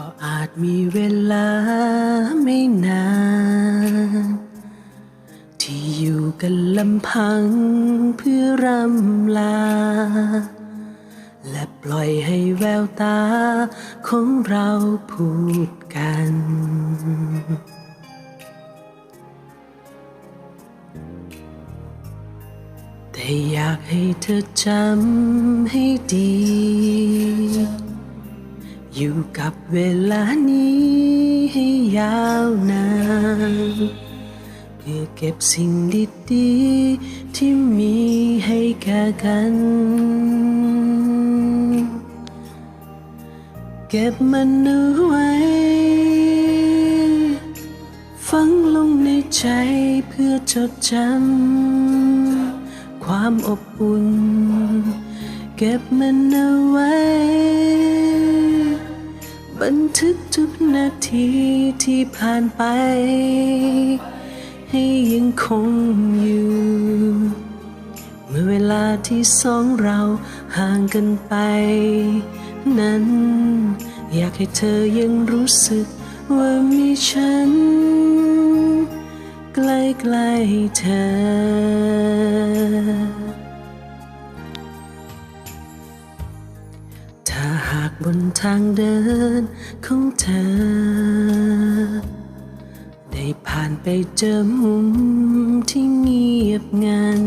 ก็อาจมีเวลาไม่นาน ที่อยู่กันลำพังเพื่อรำลา และปล่อยให้แววตาของเราพูดกัน แต่อยากให้เธอจำให้ดี อยู่กับเวลานี้ให้ยาวนาน เพื่อเก็บสิ่งดีๆที่มีให้แก่กัน เก็บมันเอาไว้ ฝังลงในใจเพื่อจดจำความอบอุ่น เก็บมันเอาไว้ บันทึกทุกนาทีที่ผ่านไป ให้ยังคงอยู่ เมื่อเวลาที่สองเราห่างกันไป นั้น อยากให้เธอยังรู้สึกว่ามีฉัน ใกล้ๆเธอ ถ้าหากบนทางเดินของเธอ ได้ผ่านไปเจอมุมที่เงียบงัน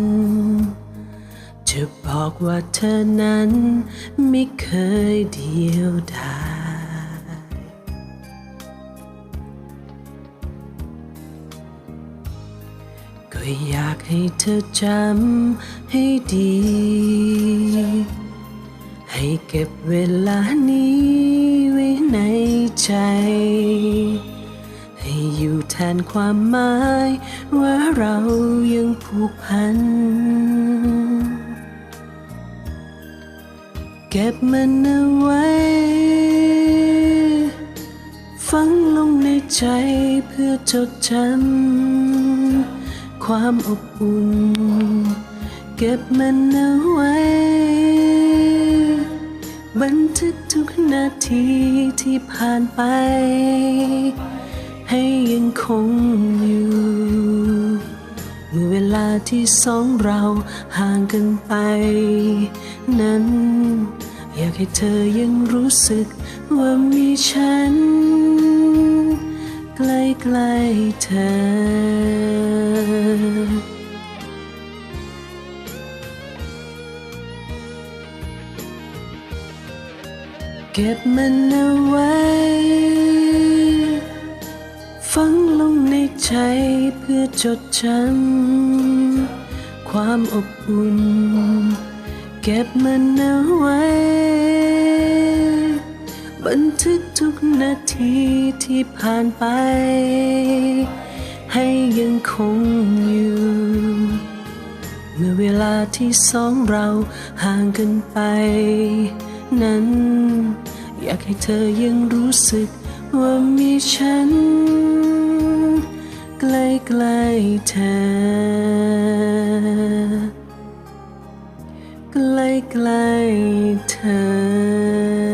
จะบอกว่าเธอนั้นไม่เคยเดียวดายก็อยากให้เธอจำให้ดี ให้เก็บเวลานี้ไว้ในใจ ให้อยู่แทนความหมายว่าเรายังผูกพัน เก็บมันเอาไว้ ฝังลงในใจเพื่อจดจำความอบอุ่น เก็บมันเอาไว้ บันทึกทุกนาทีที่ผ่านไป ให้ยังคงอยู่ เมื่อเวลาที่สองเราห่างกันไป นั้น อยากให้เธอยังรู้สึกว่ามีฉัน ใกล้ๆเธอ เก็บมันเอาไว้ ฝังลงในใจเพื่อจดจำความอบอุ่น เก็บมันเอาไว้ บันทึกทุกนาทีที่ผ่านไป ให้ยังคงอยู่ เมื่อเวลาที่สองเราห่างกันไป นั้น อยากให้เธอยังรู้สึกว่ามีฉัน ใกล้ๆเธอ ใกล้ๆเธอ